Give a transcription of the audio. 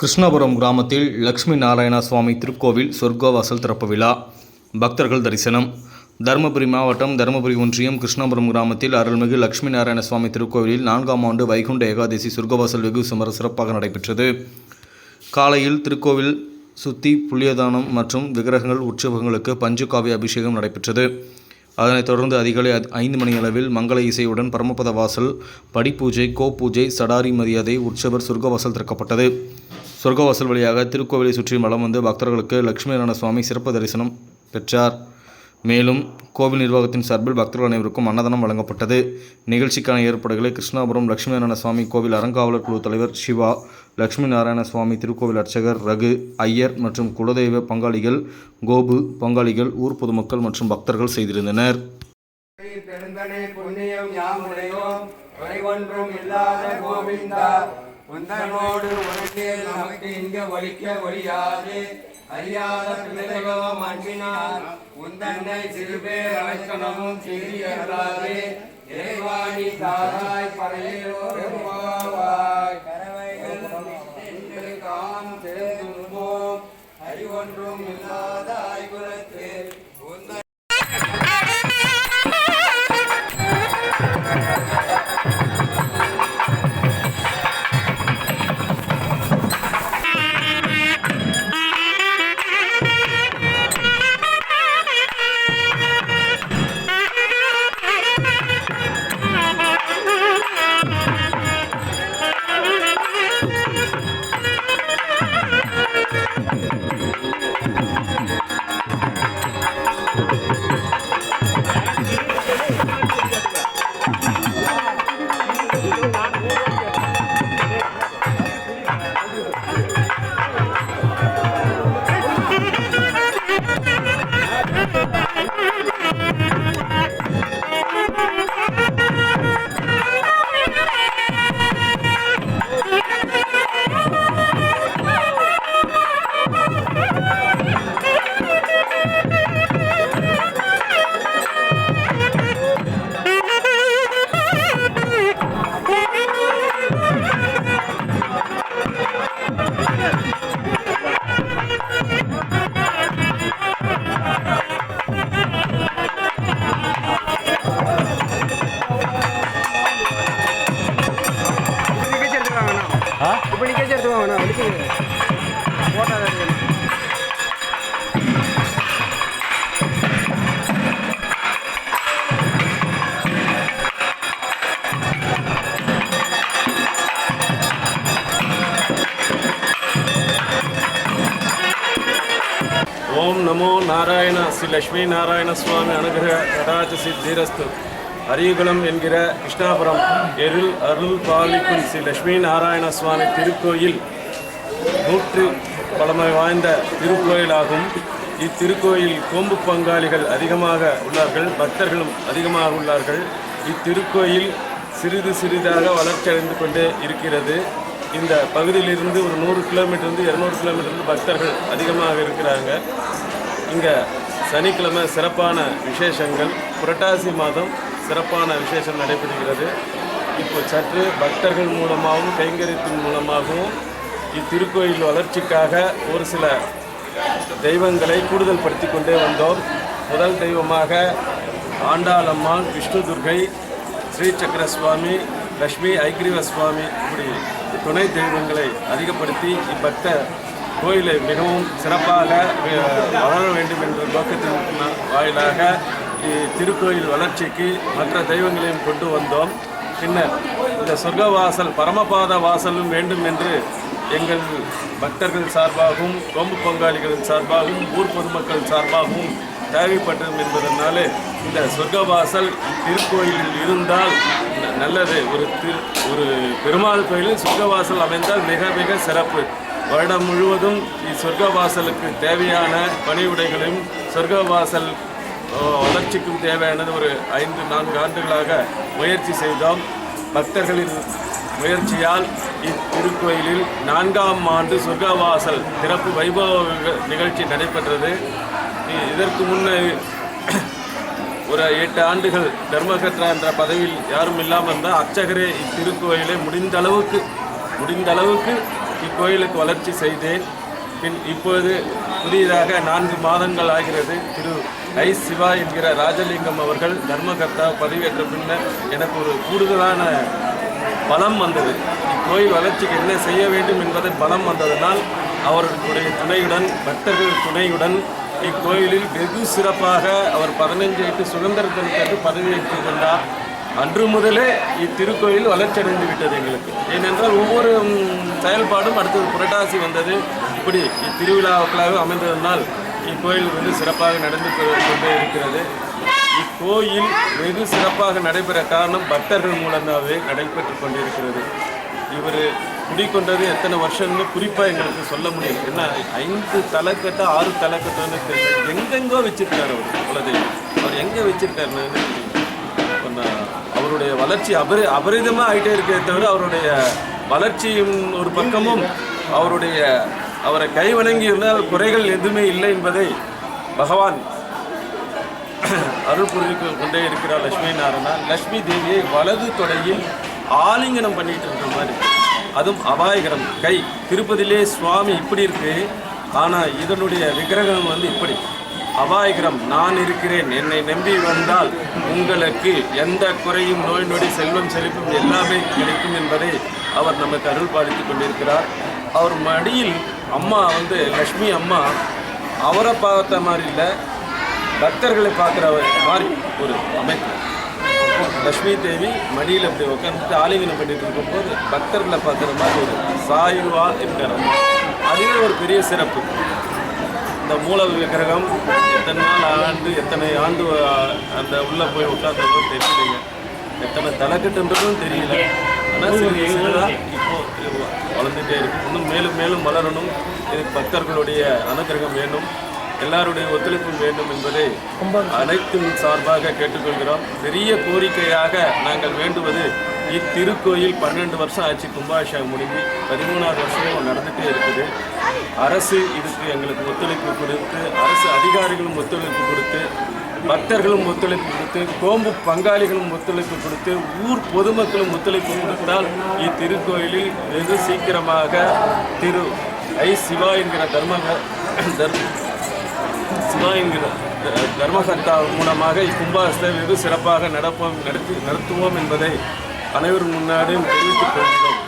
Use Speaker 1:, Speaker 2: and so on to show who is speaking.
Speaker 1: கிருஷ்ணபுரம் கிராமத்தில் லக்ஷ்மி நாராயண சுவாமி திருக்கோவில் சொர்க்கவாசல் திறப்பு விழா. பக்தர்கள் தரிசனம். தருமபுரி மாவட்டம் தருமபுரி ஒன்றியம் கிருஷ்ணபுரம் கிராமத்தில் அருள்மிகு லக்ஷ்மி நாராயண சுவாமி திருக்கோவிலில் நான்காம் ஆண்டு வைகுண்ட ஏகாதசி சொர்க்கவாசல் வெகு சுமர சிறப்பாக நடைபெற்றது. காலையில் திருக்கோவில் சுத்தி புள்ளியதானம் மற்றும் விக்கிரகங்கள் உற்சவங்களுக்கு பஞ்சுகாவிய அபிஷேகம் நடைபெற்றது. அதனைத் தொடர்ந்து அதிகாலை ஐந்து மணி அளவில் மங்கள இசையுடன் பரமபத வாசல் படிப்பூஜை கோப்பூஜை சடாரி மரியாதை உற்சவர் சொர்க்கவாசல் திறக்கப்பட்டது. சொர்க்கவாசல் வழியாக திருக்கோவிலை சுற்றி மலம் வந்து பக்தர்களுக்கு லட்சுமி நாராயண சுவாமி சிறப்பு தரிசனம் பெற்றார். மேலும் கோவில் நிர்வாகத்தின் சார்பில் பக்தர்கள் அனைவருக்கும் அன்னதானம் வழங்கப்பட்டது. நிகழ்ச்சிக்கான ஏற்பாடுகளை கிருஷ்ணாபுரம் லட்சுமி நாராயண சுவாமி கோவில் அறங்காவலர் குழு தலைவர் சிவா லட்சுமி நாராயண சுவாமி திருக்கோவில் அர்ச்சகர் ரகு ஐயர் மற்றும் குலதெய்வ பங்காளிகள் கோபு பங்காளிகள் ஊர் பொதுமக்கள் மற்றும் பக்தர்கள் செய்திருந்தனர்.
Speaker 2: பெருந்தனை புண்ணியம் யாமுடையோம் குறைவொன்றும் இல்லாத கோவிந்தா. உந்தனோடு உனக்கே நமக்கு இங்க ஒழிக்க ஒழியாது. அறியாத பிள்ளைகளோ மண்ணினால் உந்தன்னை சிறுபேர் அழைக்கணமும் சிறியர்களாது இறைவாணி தாராய் பறையோருவாய் காம் சேர்ந்தும்போம் அறிவொன்றும் இல்லாத
Speaker 3: నమో நாராயண ஸ்ரீ லக்ஷ்மி நாராயண சுவாமி அனுகிரக கடாச்ச சித்திரஸ்து அரியகுளம் என்கிற கிருஷ்ணாபுரம் எருள் அருள் பாலிக்கும் ஸ்ரீ லக்ஷ்மி நாராயண சுவாமி திருக்கோயில் நூற்று பழமை வாய்ந்த திருக்கோயிலாகும். இத்திருக்கோயில் கோம்பு பங்காளிகள் அதிகமாக உள்ளார்கள் பக்தர்களும் அதிகமாக உள்ளார்கள். இத்திருக்கோயில் சிறிது சிறிதாக வளர்ச்சியடைந்து கொண்டே இருக்கிறது. இந்த பகுதியிலிருந்து ஒரு நூறு கிலோமீட்டர் கிலோமீட்டர்லேருந்து இரநூறு கிலோமீட்டர்லேருந்து பக்தர்கள் அதிகமாக இருக்கிறாங்க. இங்கே சனிக்கிழமை சிறப்பான விசேஷங்கள். புரட்டாசி மாதம் சிறப்பான விசேஷம் நடைபெறுகிறது. இப்போ சற்று பக்தர்கள் மூலமாகவும் கைங்கரியத்தின் மூலமாகவும் இத்திருக்கோயில் வளர்ச்சிக்காக ஒரு சில தெய்வங்களை கூடுதல் படுத்தி கொண்டே வந்தோம். முதல் தெய்வமாக ஆண்டாளம்மாள் விஷ்ணு துர்கை ஸ்ரீ சக்கர சுவாமி லக்ஷ்மி ஐக்கிரீவ சுவாமி இப்படி துணை தெய்வங்களை அதிகப்படுத்தி இப்பக்த கோயிலை மிகவும் சிறப்பாக வளர வேண்டும் என்ற நோக்கத்தின் வாயிலாக திருக்கோயில் வளர்ச்சிக்கு மற்ற தெய்வங்களையும் கொண்டு வந்தோம். பின்னர் இந்த சொர்க்கவாசல் பரமபாத வாசலும் வேண்டும் என்று எங்கள் பக்தர்கள் சார்பாகவும் கொம்பு பங்காளிகளின் சார்பாகவும் ஊர் பொதுமக்கள் சார்பாகவும் தேவைப்பட்டது என்பதனாலே இந்த சொர்க்கவாசல் திருக்கோயிலில் இருந்தால் நல்லது. ஒரு திரு ஒரு பெருமாள் கோயிலில் சொர்க்கவாசல் அமைந்தால் மிக மிக சிறப்பு. வருடம் முழுவதும் இச்சொர்க்கவாசலுக்கு தேவையான பணிவிடைகளையும் சொர்க்கவாசல் வளர்ச்சிக்கும் தேவையானது ஒரு ஐந்து நான்கு ஆண்டுகளாக முயற்சி செய்தோம். பக்தர்களின் முயற்சியால் இத்திருக்கோயிலில் நான்காம் ஆண்டு சொர்க்கவாசல் திறப்பு வைபவ நிகழ்ச்சி நடைபெற்றது. இதற்கு முன்னே ஒரு எட்டு ஆண்டுகள் தர்மகத்ரா என்ற பதவியில் யாரும் இல்லாமல் இருந்தால் அர்ச்சகரே இத்திருக்கோயிலை முடிந்த அளவுக்கு முடிந்த அளவுக்கு இக்கோயிலுக்கு வளர்ச்சி செய்தேன். பின் இப்பொழுது புதியதாக நான்கு மாதங்கள் ஆகிறது. திரு ஐ சிவா என்கிற ராஜலிங்கம் அவர்கள் தர்மகர்த்தா பதவியேற்ற பின்னர் எனக்கு ஒரு கூடுதலான பலம் வந்தது. இக்கோயில் வளர்ச்சிக்கு என்ன செய்ய வேண்டும் என்பதை பலம் வந்ததனால் அவர்களுடைய துணையுடன் பக்தர்கள் துணையுடன் இக்கோயிலில் வெகு சிறப்பாக அவர் பதினைஞ்சு எட்டு சுதந்திர தினத்திற்கு பதவியேற்றுக் கொண்டார். அன்று முதலே இத்திருக்கோயில் வளர்ச்சியடைந்து விட்டது எங்களுக்கு. ஏனென்றால் ஒவ்வொரு செயல்பாடும் அடுத்தது புரட்டாசி வந்தது. இப்படி இத்திருவிழாக்களாக அமைந்ததனால் இக்கோயில் வந்து சிறப்பாக நடந்து கொண்டே இருக்கிறது. இக்கோயில் வெகு சிறப்பாக நடைபெற காரணம் பக்தர்கள் மூலமாகவே நடைபெற்று கொண்டிருக்கிறது. இவர் குடிக்கொண்டது எத்தனை வருஷம்னு குறிப்பாக எங்களுக்கு சொல்ல முடியும். என்ன ஐந்து தலைக்கட்டு ஆறு தலைக்கட்டோன்னு தெரியல எங்கெங்கோ வச்சிருக்காரு அவர் குலதெய்வம். அவர் எங்கே வச்சிருக்காருன்னு அவருடைய வளர்ச்சி அபரி அபரிதமாக ஆகிட்டே இருக்கே தவிர அவருடைய வளர்ச்சியும் ஒரு பக்கமும் அவருடைய அவரை கைவணங்கியுள்ள குறைகள் எதுவுமே இல்லை என்பதை பகவான் அருள் புரிந்து கொண்டே இருக்கிறார் லட்சுமி நாராயணா. லட்சுமி தேவியை வலது தொடையில் ஆலிங்கனம் பண்ணிட்டு இருக்கிற மாதிரி. அதுவும் அபாயகரம். கை திருப்பதியிலே சுவாமி இப்படி இருக்கு. ஆனால் இதனுடைய விக்கிரகம் வந்து இப்படி. அபாயகரம் நான் இருக்கிறேன் என்னை நம்பி வந்தால் உங்களுக்கு எந்த குறையும் நோய் நொடி செல்வம் செழிப்பும் எல்லாமே கிடைக்கும் என்பதை அவர் நமக்கு அருள் பாலித்துக் கொண்டிருக்கிறார். அவர் மடியில் அம்மா வந்து லக்ஷ்மி அம்மா அவரை பார்த்த மாதிரி இல்லை பக்தர்களை பார்க்குற மாதிரி ஒரு அமைப்பு. லக்ஷ்மி தேவி மடியில் அப்படி உட்காந்துட்டு ஆலிங்கனம் பண்ணிட்டு இருக்கும்போது பக்தர்களை பார்க்குற மாதிரி ஒரு சாயுவா இருக்கிற அதுவே ஒரு பெரிய சிறப்பு. இந்த மூல விக்கிரகம் எத்தனை நாள் ஆண்டு எத்தனை ஆண்டு அந்த உள்ளே போய் உட்கார்ந்ததோ தெரியலைங்க. எத்தனை தலைக்கட்டுன்றதும் தெரியல. ஆனால் சிறு சிறுதாக இப்போ இது வளர்ந்துட்டே இருக்கு. இன்னும் மேலும் மேலும் வளரணும். இதுக்கு பக்தர்களுடைய அனுகிரகம் வேண்டும். எல்லாருடைய ஒத்துழைப்பும் வேண்டும் என்பதை அனைத்தும் சார்பாக கேட்டுக்கொள்கிறோம். பெரிய கோரிக்கையாக நாங்கள் வேண்டுவது இத்திருக்கோயில் பன்னெண்டு வருஷம் ஆச்சு கும்பாபிஷேகம் முடிஞ்சு பதிமூணாவது வருஷமும் நடந்துகிட்டே இருக்குது. அரசு இதுக்கு எங்களுக்கு ஒத்துழைப்பு கொடுத்து அரசு அதிகாரிகளும் ஒத்துழைப்பு கொடுத்து பக்தர்களும் ஒத்துழைப்பு கொடுத்து கோம்பு பங்காளிகளும் ஒத்துழைப்பு கொடுத்து ஊர் பொதுமக்களும் ஒத்துழைப்பு கொடுத்தால் இத்திருக்கோயிலில் வெகு சீக்கிரமாக திரு ஐ சிவா என்கிற தர்ம தர்ம சிவா என்கிற த- தர்மகர்த்தா மூலமாக இக்கும்பாசத்தை வெகு சிறப்பாக நடப்போம் நடத்தி நடத்துவோம் என்பதை அனைவரும் முன்னாடியும் தெரிவித்துக் கொள்கிறோம்